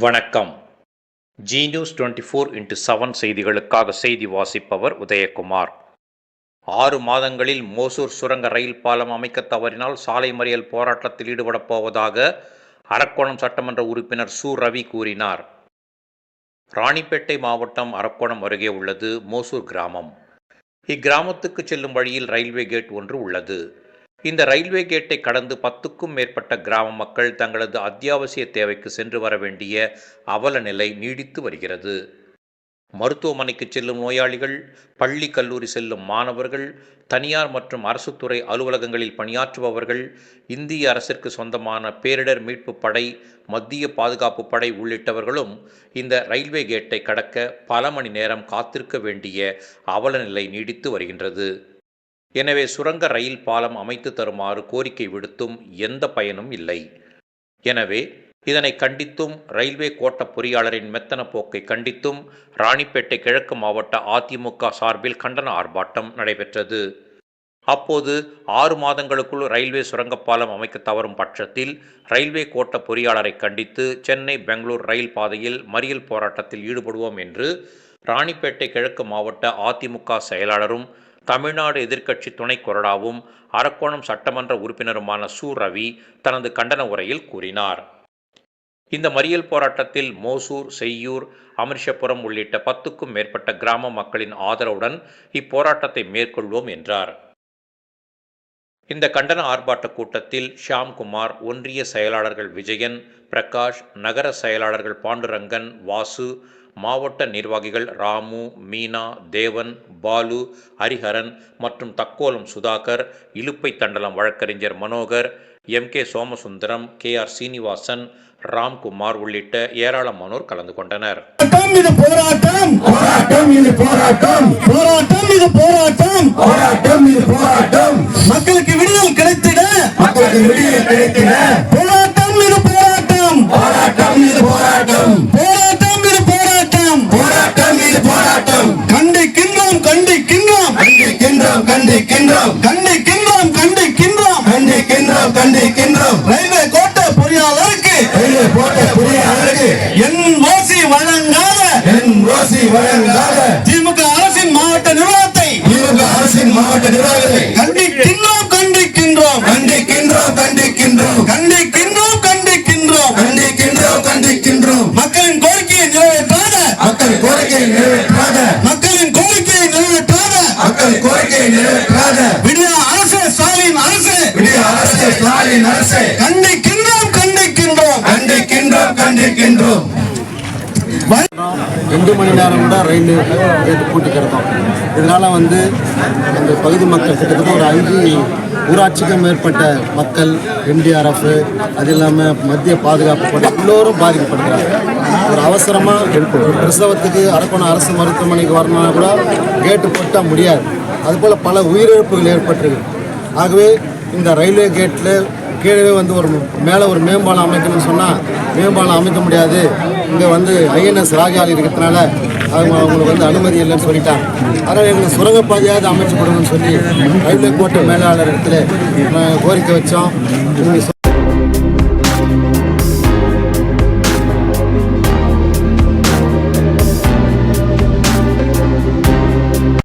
வணக்கம். Zee news twenty four into seven செய்திகளுக்காக செய்தி வாசிப்பவர் உதயகுமார். ஆறு மாதங்களில் மோசூர் சுரங்க ரயில் பாலம் அமைக்க தவறினால் சாலை மறியல் போராட்டத்தில் ஈடுபடப் போவதாக அரக்கோணம் சட்டமன்ற உறுப்பினர் சு. ரவி கூறினார். ராணிப்பேட்டை மாவட்டம் அரக்கோணம் அருகே உள்ளது மோசூர் கிராமம். இக்கிராமத்துக்கு செல்லும் வழியில் ரயில்வே கேட் ஒன்று உள்ளது. இந்த ரயில்வே கேட்டை கடந்து பத்துக்கும் மேற்பட்ட கிராம மக்கள் தங்களது அத்தியாவசிய தேவைக்கு சென்று வர வேண்டிய அவல நிலை நீடித்து வருகிறது. மருத்துவமனைக்கு செல்லும் நோயாளிகள் பள்ளி கல்லூரி செல்லும் மாணவர்கள் தனியார் மற்றும் அரசு துறை அலுவலகங்களில் பணியாற்றுபவர்கள் இந்திய அரசிற்கு சொந்தமான பேரிடர் மீட்பு படை மத்திய பாதுகாப்பு படை உள்ளிட்டவர்களும் இந்த ரயில்வே கேட்டை கடக்க பல மணி நேரம் காத்திருக்க வேண்டிய அவல நிலை நீடித்து வருகின்றது. எனவே சுரங்க ரயில் பாலம் அமைத்து தருமாறு கோரிக்கை விடுத்தும் எந்த பயனும் இல்லை. எனவே இதனை கண்டித்தும் ரயில்வே கோட்ட பொறியாளரின் மெத்தன போக்கை கண்டித்தும் ராணிப்பேட்டை கிழக்கு மாவட்ட அதிமுக சார்பில் கண்டன ஆர்ப்பாட்டம் நடைபெற்றது. அப்போது ஆறு மாதங்களுக்குள் ரயில்வே சுரங்கப்பாலம் அமைக்க தவறும் பட்சத்தில் ரயில்வே கோட்ட பொறியாளரை கண்டித்து சென்னை பெங்களூர் ரயில் பாதையில் மறியல் போராட்டத்தில் ஈடுபடுவோம் என்று ராணிப்பேட்டை கிழக்கு மாவட்ட அதிமுக செயலாளரும் தமிழ்நாடு எதிர்க்கட்சி துணை கொறடாவும் அரக்கோணம் சட்டமன்ற உறுப்பினருமான சு. ரவி தனது கண்டன உரையில் கூறினார். இந்த மறியல் போராட்டத்தில் மோசூர் செய்யூர் அமிர்ஷபுரம் உள்ளிட்ட பத்துக்கும் மேற்பட்ட கிராம மக்களின் ஆதரவுடன் இப்போராட்டத்தை மேற்கொள்வோம் என்றார். இந்த கண்டன ஆர்ப்பாட்ட கூட்டத்தில் ஷியாம்குமார் ஒன்றிய செயலாளர்கள் விஜயன் பிரகாஷ் நகர செயலாளர்கள் பாண்டுரங்கன் வாசு மாவட்ட நிர்வாகிகள் ராமு மீனா தேவன் பாலு ஹரிஹரன் மற்றும் தக்கோலம் சுதாகர் இலுப்பை தண்டலம் வழக்கறிஞர் Manohar M K Somasundaram K R Srinivasan Ramkumar உள்ளிட்ட ஏராளமானோர் கலந்து கொண்டனர். போராட்டம் இது போராட்டம். போராட்டம் இது போராட்டம். போராட்டம் இது போராட்டம். போராட்டம் இது போராட்டம். கிடைத்திட போராட்டம் இது போராட்டம். போராட்டம் இது போராட்டம். போராட்டம் இது போராட்டம். போராட்டம் இது போராட்டம். கண்டிக்கின்றோம் கண்டிக்கின்றோம். கண்டிக்கின்றோம் கண்டிக்கின்றோம். கண்டிக்கின்றோம் கண்டிக்கின்றோம். கண்டிக்கின்றோம் கண்டிக்கின்றோம். ரயில்வே கோட்ட பொறியாளருக்கு. ரயில்வே போட்ட புரியாளருக்கு என் ஓசி வழங்காத. என் ரோசி வழங்காத. நிறைவேற்றாத. மக்களின் கோரிக்கையை நிறைவேற்றாத. மக்கள் கோரிக்கையை நிறைவேற்றாத. விடிய அரசு ஸ்டாலின் அரசு. விடிய அரசு ஸ்டாலின் அரசு. கண்டிக்கின்றோம் கண்டிக்கின்றோம். கண்டிக்கின்றோம் கண்டிக்கின்றோம். ரெண்டு மணி நேரம் கூட ரயில் கேட்டு பூட்டி கிடக்கும். இதனால் வந்து அந்த பகுதி மக்கள் கிட்டத்தட்ட ஒரு அஞ்சு ஊராட்சிக்கும் மேற்பட்ட மக்கள் என்டிஆர்எஃப் அது இல்லாமல் மத்திய பாதுகாப்பு படை எல்லோரும் பாதிக்கப்படுகிறாங்க. ஒரு அவசரமாக ஒரு பிரசவத்துக்கு அரக்கோணம் அரசு மருத்துவமனைக்கு வரணும்னா கூட கேட்டு போட்டால் முடியாது. அதுபோல் பல உயிரிழப்புகள் ஏற்பட்டிருக்கு. ஆகவே இந்த ரயில்வே கேட்டில் கீழே வந்து ஒரு மேலே ஒரு மேம்பாலம் அமைக்கணும்னு சொன்னால் மேம்பாலம் அமைக்க முடியாது. இங்கே வந்து ஐஎன்எஸ் ராஜாலி இருக்கிறதுனால அவங்க அவங்களுக்கு வந்து அனுமதி இல்லைன்னு சொல்லிட்டாங்க. அதனால் எங்களுக்கு சுரங்கப்பாதையாவது அமைச்சு கொடுங்கன்னு சொல்லி ரயில்வே கோட்டை மேலாளர் இடத்துல கோரிக்கை வச்சோம்.